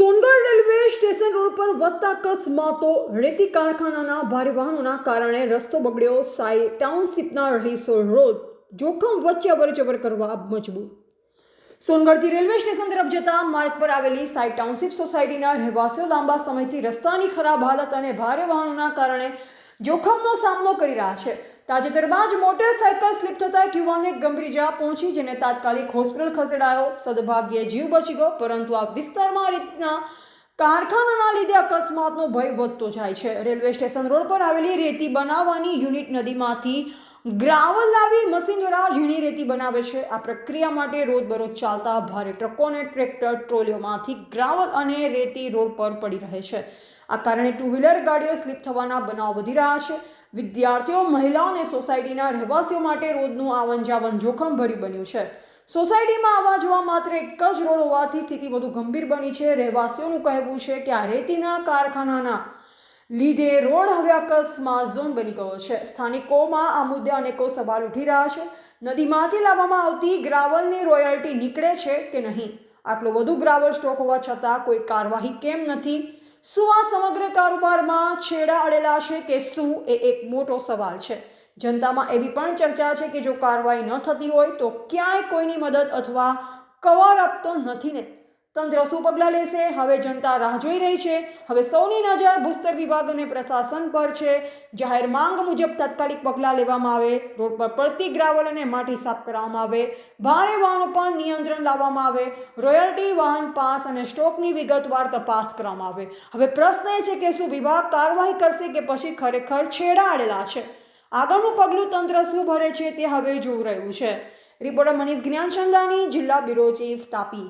Songadh railway station road પર વધતા અકસ્માતો, રેતી કારખાનાના ભારે વાહનોના કારણે રસ્તો બગડ્યો, સાઈ ટાઉનશીપના રહીશો રોડ જોખમ વચ્ચે અવરજવર કરવા મજબૂર. સોનગઢથી રેલવે સ્ટેશન તરફ જતા માર્ગ પર આવેલી સાઈ ટાઉનશીપ સોસાયટીના રહેવાસીઓ લાંબા સમયથી રસ્તાની ખરાબ હાલત અને ભારે વાહનોના કારણે જોખમનો સામનો કરી રહ્યા છે. તાજેતરમાં જ મોટરસાયકલ સ્લીપ થતા એક યુવાનને ગંભીર ઇજા પહોંચી જેને તાત્કાલિક હોસ્પિટલ ખસેડાયો. સદભાગ્યે જીવ બચી ગયો, પરંતુ આ વિસ્તારમાં આ રીતના કારખાનાના લીધે અકસ્માતનો ભય વધતો જાય છે. રેલવે સ્ટેશન રોડ પર આવેલી રેતી બનાવવાની યુનિટ નદીમાંથી ગ્રાવલ લાવી મશીન દ્વારા ઝીણી રેતી બનાવે છે. આ પ્રક્રિયા માટે રોજબરોજ ચાલતા ભારે ટ્રકો અને ટ્રેક્ટર ટ્રોલીઓમાંથી ગ્રાવલ અને રેતી રોડ પર પડી રહે છે. આ કારણે ટુ વ્હીલર ગાડીઓ સ્લીપ થવાના બનાવ વધી રહ્યા છે. વિદ્યાર્થીઓ મહિલાઓ અને સોસાયટીના રહેવાસીઓ માટે રોજનું આવન જાવન જોખમ ભર્યું બન્યું છે. સોસાયટીમાં આવવા જવા માત્ર એક જ રોડ હોવાથી સ્થિતિ વધુ ગંભીર બની છે. રહેવાસીઓનું કહેવું છે કે આ રેતીના કારખાનાના લીધે રોડ હવે અકસ્માત ઝોન બની ગયો છે. સ્થાનિકોમાં આ મુદ્દે અનેકો સવાલ ઉઠી રહ્યા છે. નદીમાંથી લાવવામાં આવતી ગ્રાવલની રોયલ્ટી નીકળે છે કે નહીં? આટલો વધુ ગ્રાવલ સ્ટોક હોવા છતાં કોઈ કાર્યવાહી કેમ નથી? શું આ સમગ્ર કારોબારમાં છેડા અડેલા છે કે શું એ એક મોટો સવાલ છે? જનતામાં એવી પણ ચર્ચા છે કે જો કાર્યવાહી ન થતી હોય તો ક્યાંય કોઈની મદદ અથવા કવર અપ તો નથી ને તંત્ર શું પગલાં લેશે? હવે જનતા રાહ જોઈ રહી છે. હવે સૌની નજર ભૂસ્તર વિભાગ અને પ્રશાસન પર છે. જાહેર માંગ મુજબ તાત્કાલિક પગલાં લેવામાં આવે. રોડ પર પડતી ગ્રાવલ અને માટી સાફ કરવામાં આવે. ભારે વાહનો પર નિયંત્રણ લાવવામાં આવે. રોયલ્ટી, વાહન પાસ અને સ્ટોકની વિગતવાર તપાસ કરવામાં આવે. હવે પ્રશ્ન એ છે કે શું વિભાગ કાર્યવાહી કરશે કે પછી ખરેખર છેડાડેલા છે? આગળનું પગલું તંત્ર શું ભરે છે તે હવે જોઈ રહ્યું છે. રિપોર્ટર મનીષ જ્ઞાનચંદાની જિલ્લા બ્યુરો ચીફ તાપી.